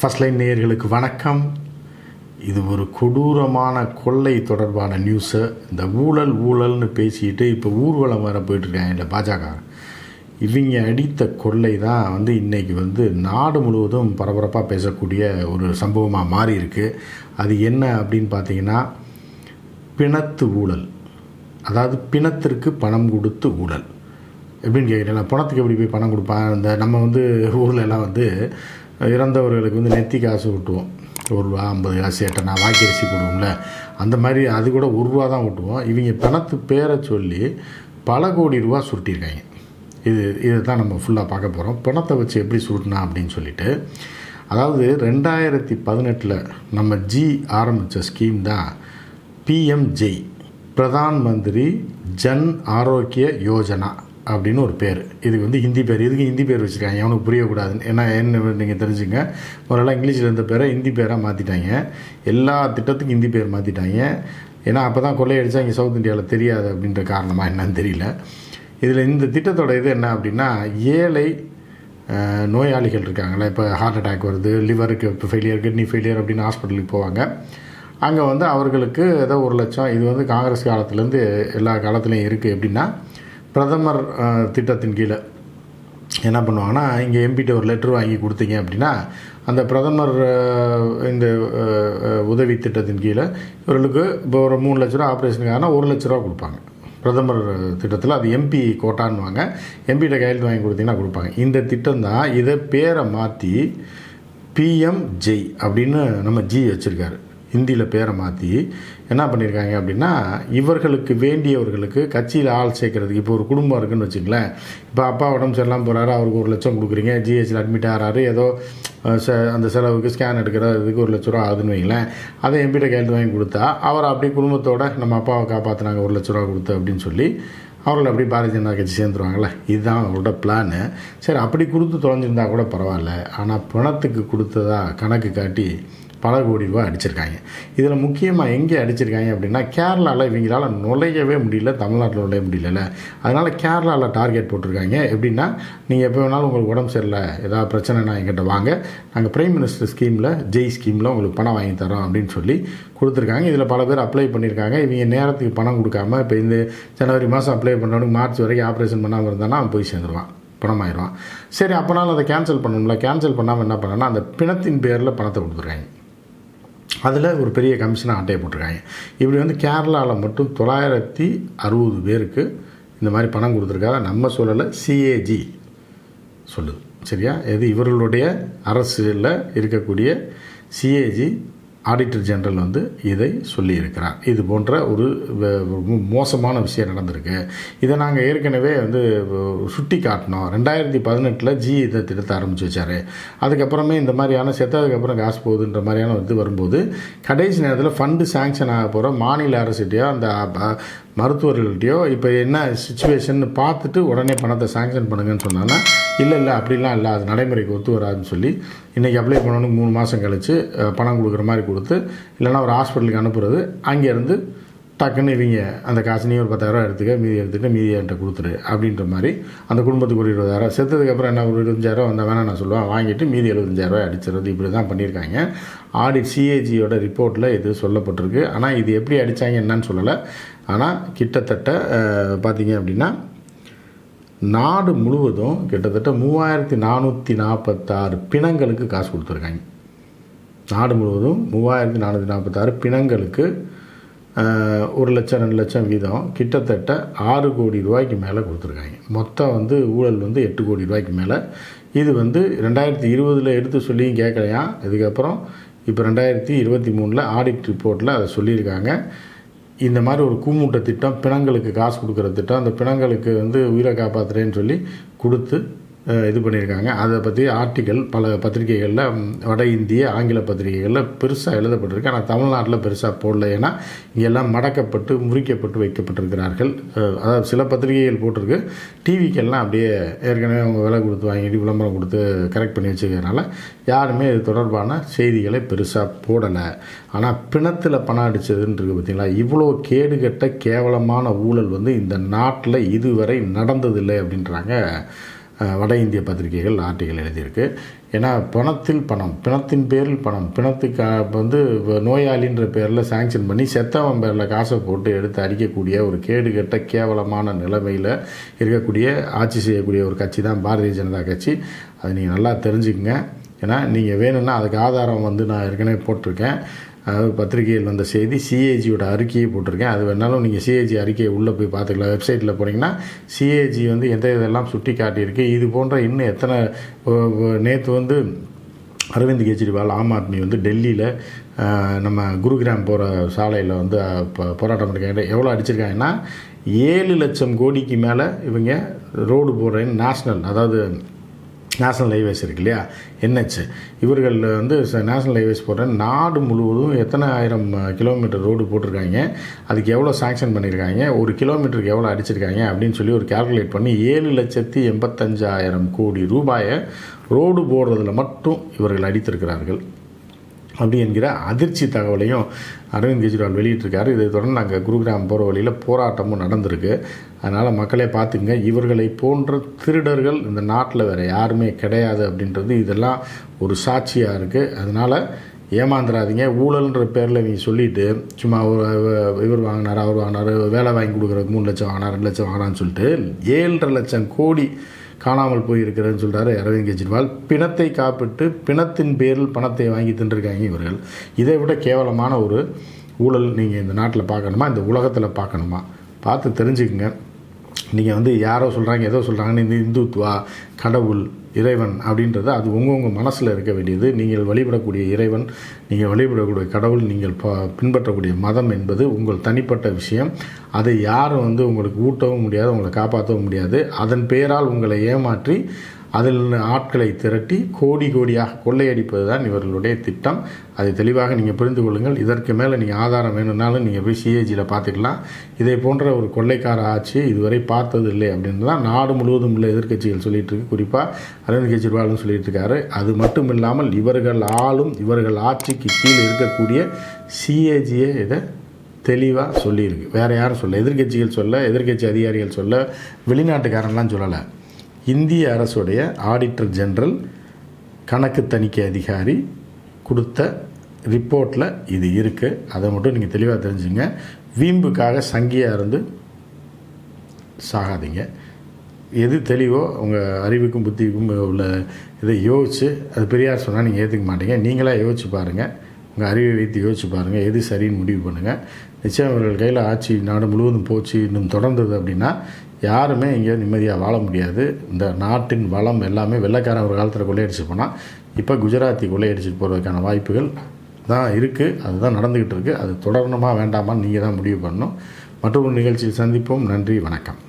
First line நேயர்களுக்கு வணக்கம். இது ஒரு கொடூரமான கொள்ளை தொடர்பான நியூஸு இந்த ஊழல் ஊழல்னு பேசிக்கிட்டு இப்போ ஊர்வலம் வர போயிட்டுருக்காங்க இந்த பாஜக. இவங்க அடித்த கொள்ளை தான் வந்து இன்றைக்கி வந்து நாடு முழுவதும் பரபரப்பாக பேசக்கூடிய ஒரு சம்பவமாக மாறி இருக்குது அது என்ன அப்படின்னு பார்த்தீங்கன்னா பிணத்து ஊழல். அதாவது பிணத்திற்கு பணம் கொடுத்து ஊழல். எப்படின்னு கேட்குறீங்களா பணத்துக்கு எப்படி போய் பணம் கொடுப்பான் இந்த நம்ம வந்து ஊரில் எல்லாம் வந்து இறந்தவர்களுக்கு வந்து நெத்தி காசு விட்டுவோம் ஒரு ரூபா ஐம்பது காசு எட்டனா வாக்கரிசி கொடுவோம்ல அந்த மாதிரி அது கூட ஒரு ரூபா தான் விட்டுவோம் இவங்க பணத்து பேரை சொல்லி பல கோடி ரூபா சுருட்டியிருக்காங்க. இது இதை தான் நம்ம ஃபுல்லாக பார்க்க போகிறோம் பணத்தை வச்சு எப்படி சுருட்டினா அப்படின்னு சொல்லிட்டு. அதாவது ரெண்டாயிரத்தி பதினெட்டில் நம்ம ஜி ஆரம்பித்த ஸ்கீம் தான் பிஎம்ஜெய் பிரதான் மந்திரி ஜன் ஆரோக்கிய யோஜனா. அப்படின்னு ஒரு பேர். இதுக்கு வந்து ஹிந்தி பேர். இதுக்கு ஹிந்தி பேர் வச்சுருக்காங்க? அவனுக்கு புரியக்கூடாதுன்னு. ஏன்னா என்ன நீங்கள் தெரிஞ்சுங்க. முதல்ல இங்கிலீஷில் இருந்த பேரை ஹிந்தி பேராக மாற்றிட்டாங்க எல்லா திட்டத்துக்கும் ஹிந்தி பேர் மாற்றிட்டாங்க ஏன்னா அப்போ தான் கொள்ளையடிச்சா இங்கே சவுத் இந்தியாவில் தெரியாது அப்படின்ற காரணமாக என்னன்னு தெரியல. இதில் இந்த திட்டத்தோட இது என்ன அப்படின்னா ஏழை நோயாளிகள் இருக்காங்களே இப்போ ஹார்ட் அட்டாக் வருது லிவருக்கு இப்போ ஃபெயிலியர் கிட்னி ஃபெயிலியர் அப்படின்னு ஹாஸ்பிட்டலுக்கு போவாங்க. அங்கே வந்து அவர்களுக்கு ஏதோ ஒரு லட்சம் இது வந்து காங்கிரஸ் காலத்துலேருந்து எல்லா காலத்துலேயும் இருக்குது எப்படின்னா பிரதமர் திட்டத்தின் கீழே என்ன பண்ணுவாங்கன்னா இங்கே எம்பிட்ட ஒரு லெட்ரு வாங்கி கொடுத்தீங்க அப்படின்னா அந்த பிரதமர் இந்த உதவி திட்டத்தின் கீழே இவர்களுக்கு இப்போ ஒரு மூணு லட்ச ரூபா ஆப்ரேஷனுக்காக ஒரு லட்ச ரூபா கொடுப்பாங்க. பிரதமர் திட்டத்தில் அது எம்பி கோட்டான்னுவாங்க. எம்பிகிட்ட கையெழுத்து வாங்கி கொடுத்தீங்கன்னா கொடுப்பாங்க. இந்த திட்டம் தான் இதை பேரை மாற்றி பிஎம் ஜெய் அப்படின்னு நம்ம ஜி வச்சுருக்காரு. ஹிந்தியில் பேரை மாற்றி என்ன பண்ணியிருக்காங்க அப்படின்னா இவர்களுக்கு வேண்டியவர்களுக்கு கட்சியில் ஆள் சேர்க்கறதுக்கு இப்போ ஒரு குடும்பம் இருக்குன்னு வச்சுங்களேன் இப்போ அப்பா உடம்பு சரியில்லாமல் போகிறாரு அவருக்கு ஒரு லட்சம் கொடுக்குறீங்க ஜிஹெச்சில் அட்மிட் ஆகிறாரு ஏதோ ச அந்த செலவுக்கு ஸ்கேன் எடுக்கிறதுக்கு ஒரு லட்ச ரூபா ஆகுதுன்னு வைங்களேன். அதை எம்பிட்ட கையெழுத்து வாங்கி கொடுத்தா அவர் அப்படியே குடும்பத்தோட நம்ம அப்பாவை காப்பாற்றினாங்க ஒரு லட்ச ரூபா கொடுத்து அப்படின்னு சொல்லி அவர்கள் அப்படி பாரதிய ஜனதா கட்சி சேர்ந்துருவாங்களே இதுதான் அவரோட பிளானு சரி அப்படி கொடுத்து தொலைஞ்சிருந்தா கூட பரவாயில்ல. ஆனால் பணத்துக்கு கொடுத்ததா கணக்கு காட்டி பல கோடி ரூபா அடிச்சிருக்காங்க. இதில் முக்கியமாக எங்கே அடிச்சிருக்காங்க அப்படின்னா கேரளாவில் இவங்களால் நுழையவே முடியல தமிழ்நாட்டில் நுழைய முடியல அதனால் கேரளாவில் டார்கெட் போட்டிருக்காங்க. எப்படின்னா நீங்கள் எப்போ வேணாலும் உங்களுக்கு உடம்பு சரியில்லை ஏதாவது பிரச்சனைனா எங்கிட்ட வாங்க. நாங்கள் பிரைம் மினிஸ்டர் ஸ்கீமில் ஜெய் ஸ்கீமில் உங்களுக்கு பணம் வாங்கி தரோம் அப்படின்னு சொல்லி கொடுத்துருக்காங்க. இதில் பல பேர் அப்ளை பண்ணியிருக்காங்க. இவங்க நேரத்துக்கு பணம் கொடுக்காம இப்போ இந்த ஜனவரி மாதம் அப்ளை பண்ணவனுக்கு மார்ச் வரைக்கும் ஆப்ரேஷன் பண்ணாமல் இருந்தானா அவன் போய் சேர்ந்துருவான் பணமாயிடுவான். சரி அப்போனாலும் அதை கேன்சல் பண்ணணும்ல. கேன்சல் பண்ணாமல் என்ன பண்ணனா அந்த பிணத்தின் பேரில் பணத்தை கொடுத்துருக்காங்க அதில் ஒரு பெரிய கமிஷனை அட்டையை போட்டிருக்காங்க. இப்படி வந்து கேரளாவில் மட்டும் தொள்ளாயிரத்தி அறுபது பேருக்கு இந்த மாதிரி பணம் கொடுத்துருக்காங்க. நம்ம சொல்லலை சிஏஜி சொல்லுது. சரியா? இது இவர்களுடைய அரசில் இருக்கக்கூடிய சிஏஜி ஆடிட்டர் ஜெனரல் வந்து இதை சொல்லியிருக்கிறார். இது போன்ற ஒரு மோசமான விஷயம் நடந்திருக்கு. இதை நாங்கள் ஏற்கனவே வந்து சுட்டி காட்டினோம். ரெண்டாயிரத்தி பதினெட்டில் ஜி இதை திட்டத்தை ஆரம்பித்து வச்சார். அதுக்கப்புறமே இந்த மாதிரியான செத்ததுக்கப்புறம் காசு போகுதுன்ற மாதிரியான இது வரும்போது கடைசி நேரத்தில் ஃபண்டு சேங்ஷன் ஆக போகிற மாநில அரசுகிட்டயோ அந்த மருத்துவர்கள்ட்டையோ இப்போ என்ன சுச்சுவேஷன் பார்த்துட்டு உடனே பணத்தை சாங்ஷன் பண்ணுங்கன்னு சொன்னாங்கன்னா இல்லை இல்லை அப்படிலாம் இல்லை. அது நடைமுறைக்கு ஒத்து வராதுன்னு சொல்லி இன்றைக்கி அப்ளை பண்ணணும்னு மூணு மாதம் கழித்து பணம் கொடுக்குற மாதிரி கொடுத்து இல்லைன்னா ஒரு ஹாஸ்பிட்டலுக்கு அனுப்புறது அங்கேருந்து டக்குன்னு இவங்க அந்த காசு நீ ஒரு பத்தாயிரரூவா எடுத்துக்க மீதி எடுத்துக்க மீதி என்கிட்ட கொடுத்துரு அப்படின்ற மாதிரி அந்த குடும்பத்துக்கு ஒரு இருபதாயிரம் செத்ததுக்கப்புறம் என்ன ஒரு இருபத்தஞ்சாயிரம் வந்தால் வேணாம் நான் சொல்லுவேன். வாங்கிட்டு மீதி எழுபத்தஞ்சாயிரரூவா அடிச்சிடுறது. இப்படி தான் பண்ணியிருக்காங்க ஆடிட் சிஏஜியோட ரிப்போர்ட்டில் இது சொல்லப்பட்டிருக்கு. ஆனால் இது எப்படி அடித்தாங்க என்னன்னு சொல்லலை. ஆனால் கிட்டத்தட்ட பார்த்திங்க பார்த்தீங்க அப்படின்னா நாடு முழுவதும் கிட்டத்தட்ட மூவாயிரத்தி நானூற்றி நாற்பத்தாறு பிணங்களுக்கு காசு கொடுத்துருக்காங்க. நாடு முழுவதும் மூவாயிரத்தி நானூற்றி நாற்பத்தாறு பிணங்களுக்கு ஒரு லட்சம் ரெண்டு லட்சம் வீதம் கிட்டத்தட்ட ஆறு கோடி ரூபாய்க்கு மேலே கொடுத்துருக்காங்க. மொத்தம் வந்து ஊழல் வந்து எட்டு கோடி ரூபாய்க்கு மேலே. இது வந்து ரெண்டாயிரத்தி இருபதில் எடுத்து சொல்லியும் கேட்கலையாம் இதுக்கப்புறம் இப்போ ரெண்டாயிரத்தி இருபத்தி மூணில் ஆடிட் ரிப்போர்ட்டில் அதை சொல்லியிருக்காங்க. இந்த மாதிரி ஒரு கூமூட்ட திட்டம் பிணங்களுக்கு காசு கொடுக்குற திட்டம் அந்த பிணங்களுக்கு வந்து உயிரை காப்பாற்றுறேன்னு சொல்லி கொடுத்து இது பண்ணியிருக்காங்க. அதை பற்றி ஆர்டிக்கல் பல பத்திரிகைகளில் வட இந்திய ஆங்கில பத்திரிகைகளில் பெருசாக எழுதப்பட்டிருக்கு. ஆனால் தமிழ்நாட்டில் பெருசாக போடல. ஏன்னா இங்கெல்லாம் மடக்கப்பட்டு முறிக்கப்பட்டு வைக்கப்பட்டிருக்கிறார்கள். அதாவது சில பத்திரிகைகள் போட்டிருக்கு. டிவிக்கெல்லாம் அப்படியே ஏற்கனவே அவங்க விலை கொடுத்து வாங்கிட்டு விளம்பரம் கொடுத்து கரெக்ட் பண்ணி வச்சுக்கிறதுனால யாருமே இது தொடர்பான செய்திகளை பெருசாக போடலை. ஆனால் பிணத்தில் பணம் அடிச்சதுன்றது பார்த்தீங்களா? இவ்வளோ கேடுகட்ட கேவலமான ஊழல் வந்து இந்த நாட்டில் இதுவரை நடந்ததில்லை அப்படின்றாங்க வட இந்திய பத்திரிகைகள் ஆர்டிக்கல் எழுதியிருக்கு. ஏன்னா பணத்தில் பணம் பிணத்தின் பேரில் பணம் பிணத்துக்கு வந்து நோயாளின்ற பேரில் சாங்ஷன் பண்ணி செத்தவன் பேரில் காசை போட்டு எடுத்து அடிக்கக்கூடிய ஒரு கேடு கெட்ட கேவலமான நிலைமையில் இருக்கக்கூடிய ஆட்சி செய்யக்கூடிய ஒரு கட்சி தான் பாரதிய ஜனதா கட்சி. அதை நீங்கள் நல்லா தெரிஞ்சுக்கங்க. ஏன்னா நீங்கள் வேணும்னா அதுக்கு ஆதாரம் வந்து நான் ஏற்கனவே போட்டிருக்கேன். அதாவது பத்திரிகையில் வந்த செய்தி சிஏஜியோட அறிக்கையை போட்டிருக்கேன். அது வேணாலும் நீங்கள் சிஏஜி அறிக்கையை உள்ளே போய் பார்த்துக்கலாம். வெப்சைட்டில் போனீங்கன்னா சிஏஜி வந்து எந்த இதெல்லாம் சுட்டி காட்டியிருக்கு இது போன்ற இன்னும் எத்தனை நேற்று வந்து அரவிந்த் கெஜ்ரிவால் ஆம் ஆத்மி வந்து டெல்லியில் நம்ம குருகிராம் போகிற சாலையில் வந்து போராட்டம் பண்ணிருக்காங்க. எவ்வளோ அடிச்சிருக்காங்கன்னா ஏழு லட்சம் கோடிக்கு மேலே இவங்க ரோடு போடுறேன்னு நேஷ்னல் அதாவது நேஷ்னல் ஹைவேஸ் இருக்கு இல்லையா? என்ஹெச் இவர்கள் வந்து நேஷ்னல் ஹைவேஸ் போடுற நாடு முழுவதும் எத்தனை ஆயிரம் கிலோமீட்டர் ரோடு போட்டிருக்காங்க? அதுக்கு எவ்வளோ சாங்ஷன் பண்ணியிருக்காங்க ஒரு கிலோமீட்டருக்கு எவ்வளோ அடிச்சிருக்காங்க? அப்படின்னு சொல்லி ஒரு கேல்குலேட் பண்ணி ஏழு லட்சத்தி எண்பத்தஞ்சாயிரம் கோடி ரூபாயை ரோடு போடுறதுல மட்டும் இவர்கள் அடித்திருக்கிறார்கள். அப்படி என்கிற அதிர்ச்சி தகவலையும் அரவிந்த் கெஜ்ரிவால் வெளியிட்டிருக்காரு. இதை தொடர்ந்து நாங்கள் குருகிராம் போகிற வழியில் போராட்டமும் நடந்திருக்கு. அதனால் மக்களே பார்த்துங்க இவர்களை போன்ற திருடர்கள் இந்த நாட்டில் வேறு யாருமே கிடையாது அப்படின்றது இதெல்லாம் ஒரு சாட்சியாக இருக்குது அதனால் ஏமாந்துடாதீங்க ஊழல்ன்ற பேரில் நீங்கள் சொல்லிட்டு சும்மா ஒரு இவர் வாங்கினார் அவர் வாங்கினார் வேலை வாங்கி கொடுக்குறதுக்கு மூணு லட்சம் வாங்கினார் ரெண்டு லட்சம் வாங்கினான்னு சொல்லிட்டு ஏழரை லட்சம் கோடி காணாமல் போயிருக்கிறேன்னு சொல்கிறாரு அரவிந்த் கெஜ்ரிவால். பிணத்தை காப்பிட்டு பிணத்தின் பேரில் பணத்தை வாங்கி தின்றுருக்காங்க இவர்கள். இதை விட கேவலமான ஒரு ஊழல் நீங்கள் இந்த நாட்டில் பார்க்கணுமா? இந்த உலகத்தில் பார்க்கணுமா? பார்த்து தெரிஞ்சுக்குங்க. நீங்கள் வந்து யாரோ சொல்கிறாங்க ஏதோ சொல்கிறாங்கன்னு இந்த இந்துத்துவா கடவுள் இறைவன் அப்படின்றது அது உங்கள் உங்கள் மனசில் இருக்க வேண்டியது. நீங்கள் வழிபடக்கூடிய இறைவன் நீங்கள் வழிபடக்கூடிய கடவுள் நீங்கள் ப பின்பற்றக்கூடிய மதம் என்பது உங்கள் தனிப்பட்ட விஷயம். அதை யாரும் வந்து உங்களுக்கு ஊட்டவும் முடியாது உங்களை காப்பாற்றவும் முடியாது. அதன் பெயரால் உங்களை ஏமாற்றி அதில் ஆட்களை திரட்டி கோடி கோடியாக கொள்ளையடிப்பது தான் இவர்களுடைய திட்டம். அதை தெளிவாக நீங்கள் புரிந்து கொள்ளுங்கள். இதற்கு மேலே நீங்கள் ஆதாரம் வேணும்னாலும் நீங்கள் போய் சிஏஜியில் பார்த்துக்கலாம். இதை போன்ற ஒரு கொள்ளைக்கார ஆட்சி இதுவரை பார்த்தது இல்லை அப்படின்னு தான் நாடு முழுவதும் உள்ள எதிர்க்கட்சிகள் சொல்லிட்டு இருக்கு. குறிப்பாக அரவிந்த் கெஜ்ரிவாலும் சொல்லிட்டு இருக்காரு. அது மட்டும் இல்லாமல் இவர்கள் ஆளும் இவர்கள் ஆட்சிக்கு கீழே இருக்கக்கூடிய சிஏஜியே இதை தெளிவாக சொல்லியிருக்கு. வேறு யாரும் சொல்ல எதிர்க்கட்சிகள் சொல்ல எதிர்க்கட்சி அதிகாரிகள் சொல்ல வெளிநாட்டுக்காரன்லாம் சொல்லலை. இந்திய அரசுடைய ஆடிட்டர் ஜெனரல் கணக்கு தணிக்கை அதிகாரி கொடுத்த ரிப்போர்ட்டில் இது இருக்குது அதை மட்டும் நீங்கள் தெளிவாக தெரிஞ்சுங்க. வீம்புக்காக சங்கியாக இருந்து சாகாதீங்க. எது தெளிவோ உங்கள் அறிவுக்கும் புத்திக்கும் உள்ள இதை யோசித்து அது பெரியார் சொன்னால் நீங்கள் ஏற்றுக்க மாட்டீங்க. நீங்களாக யோசிச்சு பாருங்கள் உங்கள் அறிவை வைத்து யோசிச்சு பாருங்கள் எது சரின்னு முடிவு பண்ணுங்கள் நிச்சயம் அவர்கள் கையில் ஆட்சி நாடு முழுவதும் போச்சு இன்னும் தொடர்ந்தது அப்படின்னா யாருமே இங்கே நிம்மதியாக வாழ முடியாது. இந்த நாட்டின் வளம் எல்லாமே வெள்ளைக்காரன் ஒரு காலத்தில் கொள்ளையடிச்சு போனால் இப்போ குஜராத்தி கொள்ளையடிச்சிட்டு போகிறதுக்கான வாய்ப்புகள் தான் இருக்குது அதுதான் நடந்துக்கிட்டு இருக்குது அது தொடரணுமா வேண்டாமான்னு நீங்கள் தான் முடிவு பண்ணணும். மற்றொரு நிகழ்ச்சியில் சந்திப்போம். நன்றி வணக்கம்.